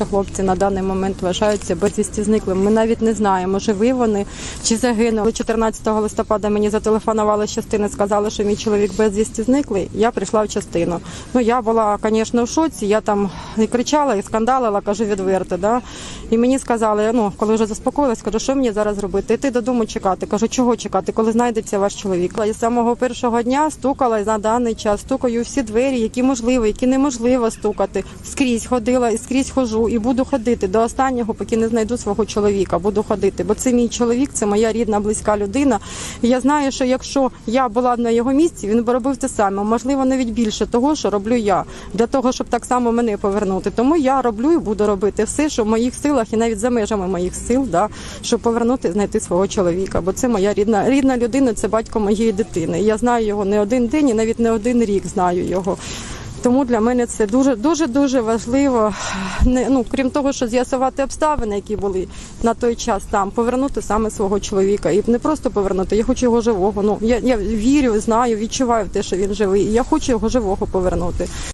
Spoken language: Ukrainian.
наші хлопці на даний момент вважаються безвісті зниклими. Ми навіть не знаємо, живі вони чи загинули. 14 листопада мені зателефонували з частини, сказали, що мій чоловік безвісті зниклий. Я прийшла в частину. Ну я була, звісно, в шоці. Я там і кричала, і скандалила, кажу відверто. Да? І мені сказали, ну коли вже заспокоїлась, кажу, що мені зараз робити? Іти додому чекати. Кажу, чого чекати, коли знайдеться ваш чоловік. Я з самого першого дня стукала на даний час, стукаю всі двері, які можливо, які неможливо стукати. Скрізь ходила і скрізь хожу, і буду ходити до останнього, поки не знайду свого чоловіка. Буду ходити, бо це мій чоловік, це моя рідна, близька людина. Я знаю, що якщо я була на його місці, він би робив те саме. Можливо, навіть більше того, що роблю я, для того, щоб так само мене повернути. Тому я роблю і буду робити все, що в моїх силах, і навіть за межами моїх сил, да, щоб повернути, знайти свого чоловіка. Бо це моя рідна рідна людина, це батько моєї дитини. Я знаю його не один день і навіть не один рік знаю його. Тому для мене це дуже дуже дуже важливо. Не ну крім того, що з'ясувати обставини, які були на той час там, повернути саме свого чоловіка. І не просто повернути. Я хочу його живого. Ну я, я вірю, знаю, відчуваю те, що він живий. Я хочу його живого повернути.